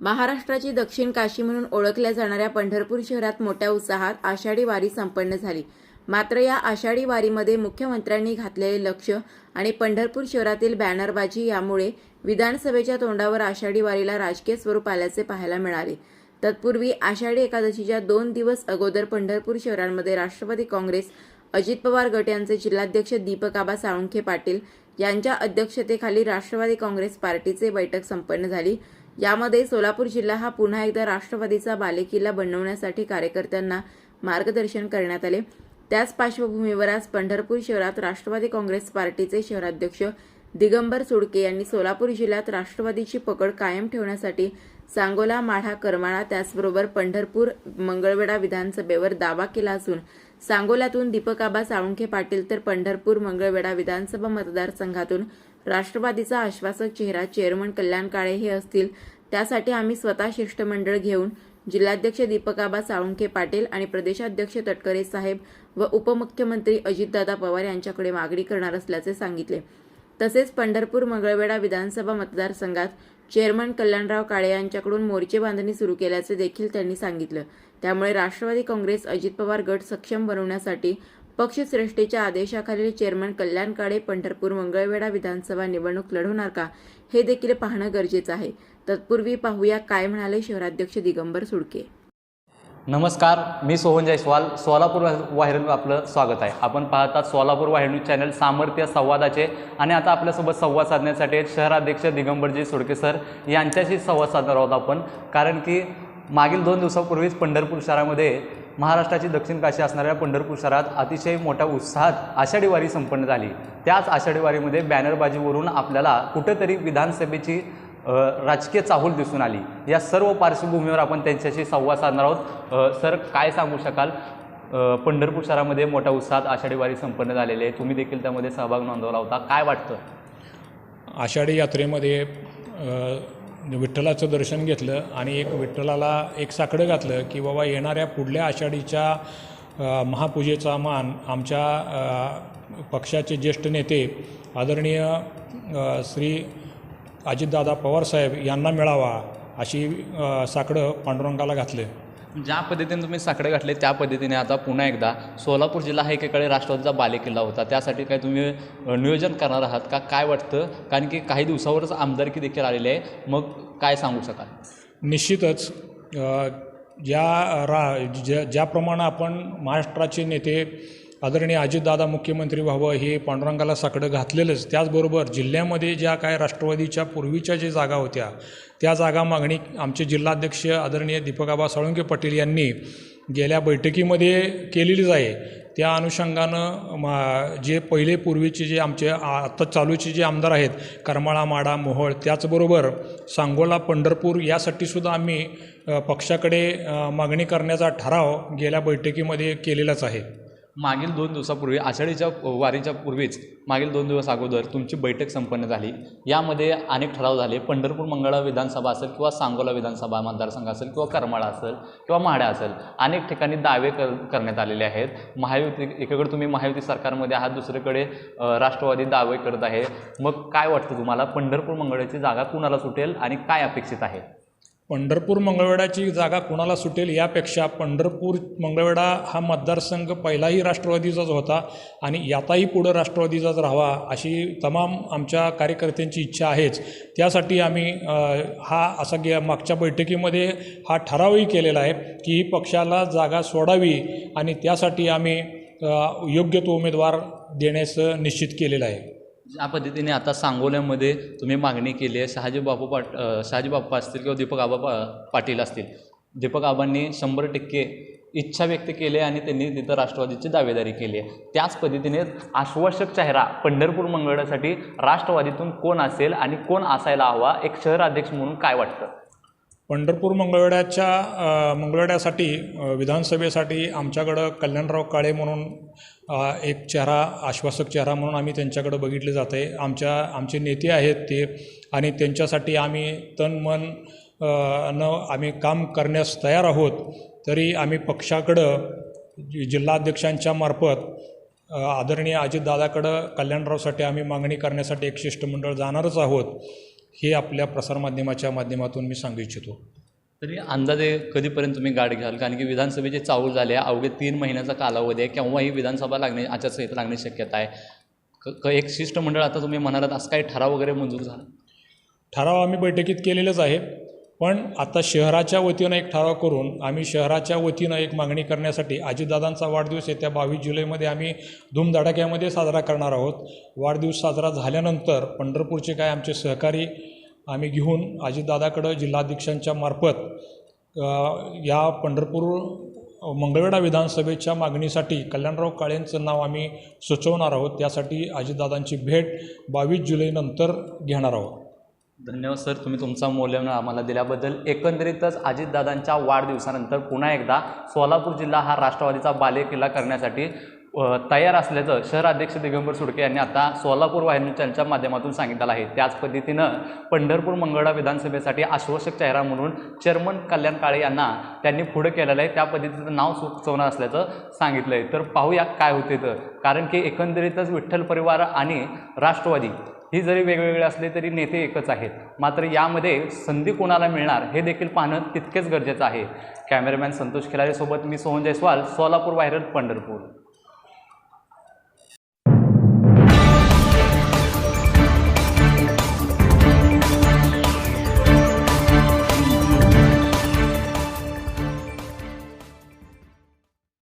महाराष्ट्राची दक्षिण काशी म्हणून ओळखल्या जाणाऱ्या पंढरपूर शहरात मोठ्या उत्साहात आषाढी वारी संपन्न झाली. मात्र या आषाढी वारीमध्ये मुख्यमंत्र्यांनी घातलेले लक्ष आणि पंढरपूर शहरातील बॅनरबाजी यामुळे विधानसभेच्या तोंडावर आषाढी वारीला राजकीय स्वरूप आल्याचे पाहायला मिळाले. तत्पूर्वी आषाढी एकादशीच्या दोन दिवस अगोदर पंढरपूर शहरांमध्ये राष्ट्रवादी काँग्रेस अजित पवार गट यांचे जिल्हाध्यक्ष दीपक आबा साळुंखे पाटील यांच्या अध्यक्षतेखाली राष्ट्रवादी काँग्रेस पार्टीचे बैठक संपन्न झाली. यामध्ये सोलापूर जिल्हा हा पुन्हा एकदा राष्ट्रवादीचा बालेकिल्ला बनवण्यासाठी कार्यकर्त्यांना मार्गदर्शन करण्यात आले. त्याच पार्श्वभूमीवर आज पंढरपूर शहरात राष्ट्रवादी काँग्रेस पार्टीचे शहराध्यक्ष दिगंबर सुडके यांनी सोलापूर जिल्ह्यात राष्ट्रवादीची पकड कायम ठेवण्यासाठी सांगोला माढा करमाळा त्याचबरोबर पंढरपूर मंगळवेढा विधानसभेवर दावा केला असून सांगोल्यातून दीपकाबा साळुंखे पाटील तर पंढरपूर मंगळवेढा विधानसभा मतदारसंघातून राष्ट्रवादीचा आश्वासक चेहरा चेअरमन कल्याण काळे हे असतील. त्यासाठी आम्ही स्वतः शिष्टमंडळ घेऊन जिल्हाध्यक्ष दीपकाबा साळुंखे पाटील आणि प्रदेशाध्यक्ष तटकरे साहेब व उपमुख्यमंत्री अजितदादा पवार यांच्याकडे मागणी करणार असल्याचे सांगितले. तसेच पंढरपूर मंगळवेढा विधानसभा मतदारसंघात चेअरमन कल्याणराव काळे यांच्याकडून मोर्चे बांधणी सुरू केल्याचे देखील त्यांनी सांगितलं. त्यामुळे राष्ट्रवादी काँग्रेस अजित पवार गट सक्षम बनवण्यासाठी पक्षश्रेष्ठीच्या आदेशाखालील चेअरमन कल्याण काळे पंढरपूर मंगळवेढा विधानसभा निवडणूक लढवणार का हे देखील पाहणं गरजेचं आहे. तत्पूर्वी पाहूया काय म्हणाले शहराध्यक्ष दिगंबर सुडके. नमस्कार मी सोहन जयस्वाल सोलापूर वाहिनी आपलं स्वागत आहे. आपण पाहतात सोलापूर वाहिनी चॅनल सामर्थ्य संवादाचे आणि आता आपल्यासोबत संवाद साधण्यासाठी शहराध्यक्ष दिगंबरजी सुडके सर. यांच्याशी संवाद साधणार आहोत आपण. कारण की मागील दोन दिवसापूर्वीच पंढरपूर शहरामध्ये महाराष्ट्राची दक्षिण काशी असणाऱ्या पंढरपूर शहरात अतिशय मोठ्या उत्साहात आषाढी वारी संपन्न झाली. त्याच आषाढी वारीमध्ये बॅनरबाजीवरून आपल्याला कुठेतरी विधानसभेची राजकीय चाहूल दिसून आली. या सर्व पार्श्वभूमीवर आपण त्यांच्याशी संवाद साधणार आहोत. सर काय सांगू शकाल? पंढरपूर शहरामध्ये मोठ्या उत्साहात आषाढी वारी संपन्न झालेली आहे. तुम्ही देखील त्यामध्ये सहभाग नोंदवला होता. काय वाटतं? आषाढी यात्रेमध्ये विठ्ठलाचं दर्शन घेतलं आणि एक विठ्ठलाला एक साकडं घातलं की बाबा येणाऱ्या पुढल्या आषाढीच्या महापूजेचा मान आमच्या पक्षाचे ज्येष्ठ नेते आदरणीय श्री अजितदादा पवारसाहेब यांना मिळावा अशी साकडं पांडुरंगाला घातलं. ज्या पद्धतीने तुम्ही साकडे घातले त्या पद्धतीने आता पुन्हा एकदा सोलापूर जिल्हा हा एकेकडे राष्ट्रवादीचा बालेकिल्ला होता. त्यासाठी काय तुम्ही नियोजन करणार आहात का? काय वाटतं? कारण की काही दिवसावरच आमदारकी देखील आलेली आहे. मग काय सांगू शकाल? निश्चितच ज्या रा ज्या ज्याप्रमाणे आपण महाराष्ट्राचे नेते आदरणीय अजितदादा मुख्यमंत्री व्हावं हे पांडुरंगाला साकडं घातलेलंच. त्याचबरोबर जिल्ह्यामध्ये ज्या काय राष्ट्रवादीच्या पूर्वीच्या ज्या जागा होत्या त्या जागा मागणी आमचे जिल्हाध्यक्ष आदरणीय दीपकाबा साळुंके पाटील यांनी गेल्या बैठकीमध्ये केलेलीच आहे. त्या अनुषंगानं मा जे पहिले पूर्वीचे जे आमचे आत्ता चालूचे जे आमदार आहेत करमाळा माडा मोहोळ त्याचबरोबर सांगोला पंढरपूर यासाठी सुद्धा आम्ही पक्षाकडे मागणी करण्याचा ठराव गेल्या बैठकीमध्ये केलेलाच आहे. मागील दोन दिवसापूर्वी आषाढीच्या वारीच्या पूर्वीच मागील दोन दिवस अगोदर तुमची बैठक संपन्न झाली. यामध्ये अनेक ठराव झाले. पंढरपूर मंगळा विधानसभा असेल किंवा सांगोला विधानसभा मतदारसंघ असेल किंवा करमाळा असेल किंवा माढा असेल अनेक ठिकाणी दावे कर करण्यात आलेले आहेत. महायुती एकीकडे तुम्ही महायुती सरकारमध्ये आहात दुसरीकडे राष्ट्रवादी दावे करत आहे. मग काय वाटतं तुम्हाला? पंढरपूर मंगळाची जागा कुणाला सुटेल आणि काय अपेक्षित आहे? पंढरपूर मंगळवेढाची जागा कुणाला सुटेल यापेक्षा पंढरपूर मंगळवेढा हा मतदारसंघ पहिलाही राष्ट्रवादीचाच होता आणि याताही पुढं राष्ट्रवादीचाच राहावा अशी तमाम आमच्या कार्यकर्त्यांची इच्छा आहेच. त्यासाठी आम्ही हा असा गे मागच्या बैठकीमध्ये हा ठरावही केलेला आहे की ही पक्षाला जागा सोडावी आणि त्यासाठी आम्ही योग्य तो उमेदवार देण्याचं निश्चित केलेलं आहे. ज्या पद्धतीने आता सांगोल्यामध्ये तुम्ही मागणी केली आहे शहाजी बापू पाट शहाजी बाप्पा असतील किंवा दीपक आबा पा पाटील असतील दीपक आबांनी शंभर टक्के इच्छा व्यक्त केली आहे आणि त्यांनी तिथं राष्ट्रवादीची दावेदारी केली आहे. त्याच पद्धतीने आश्वासक चेहरा पंढरपूर मंगळासाठी राष्ट्रवादीतून कोण असेल आणि कोण असायला हवा एक शहर अध्यक्ष म्हणून काय वाटतं? पंढरपूर मंगळवेड्याच्या मंगळवेड्यासाठी विधानसभेसाठी आमच्याकडं कल्याणराव काळे म्हणून एक चेहरा आश्वासक चेहरा म्हणून आम्ही त्यांच्याकडं बघितले जात. आहे आमच्या आमचे नेते आहेत ते आणि त्यांच्यासाठी आम्ही तन मन न आम्ही काम करण्यास तयार आहोत. तरी आम्ही पक्षाकडं जि- जिल्हाध्यक्षांच्या मार्फत आदरणीय अजितदादाकडं कल्याणरावसाठी आम्ही मागणी करण्यासाठी एक शिष्टमंडळ जाणारच आहोत. हे आपल्या प्रसारमाध्यमाच्या माध्यमातून मी सांगू इच्छितो. तरी अंदाजे कधीपर्यंत तुम्ही गाठ घ्याल? कारण की विधानसभेचे चाऊल झाले अवघे तीन महिन्याचा कालावधी आहे. केव्हाही विधानसभा लागणे आचारसंहिता लागण्याची शक्यता आहे. क- एक शिष्टमंडळ आता तुम्ही म्हणालात असं काही ठराव वगैरे मंजूर झाला? ठराव आम्ही बैठकीत केलेलाच आहे. पण आता शहराच्या वतीनं एक ठराव करून आम्ही शहराच्या वतीनं एक मागणी करण्यासाठी अजितदादांचा वाढदिवस येत्या बावीस जुलैमध्ये आम्ही धूमधडाक्यामध्ये साजरा करणार आहोत. वाढदिवस साजरा झाल्यानंतर पंढरपूरचे काय आमचे सहकारी आम्ही घेऊन अजितदादाकडं जिल्हाध्यक्षांच्या मार्फत या पंढरपूर मंगळवेढा विधानसभेच्या मागणीसाठी कल्याणराव काळेंचं नाव आम्ही सुचवणार आहोत. त्यासाठी अजितदादांची भेट बावीस जुलैनंतर घेणार आहोत. धन्यवाद सर तुम्ही तुमचा मौल्यवान आम्हाला दिल्याबद्दल. एकंदरीतच अजितदादांच्या वाढदिवसानंतर पुन्हा एकदा सोलापूर जिल्हा हा राष्ट्रवादीचा बालेकिल्ला करण्यासाठी तयार असल्याचं शहराध्यक्ष दिगंबर सुडके यांनी आता सोलापूर वाहिनीच्या माध्यमातून सांगितलं आहे. त्याच पद्धतीनं पंढरपूर मंगळा विधानसभेसाठी आश्वासक चेहरा म्हणून चेअरमन कल्याण काळे यांना त्यांनी पुढं केलेलं आहे. त्या पद्धतीचं नाव सुचवणार असल्याचं सांगितलं आहे तर पाहूया काय होते तर कारण की एकंदरीतच विठ्ठल परिवार आणि राष्ट्रवादी ही जरी वेगवेगळे असले तरी नेते एकच आहेत. मात्र यामध्ये संधी कोणाला मिळणार हे देखील पाहणं तितकेच गरजेचं आहे. कॅमेरामॅन संतोष खिलारेसोबत मी सोहन जयस्वाल सोलापूर व्हायरल पंढरपूर.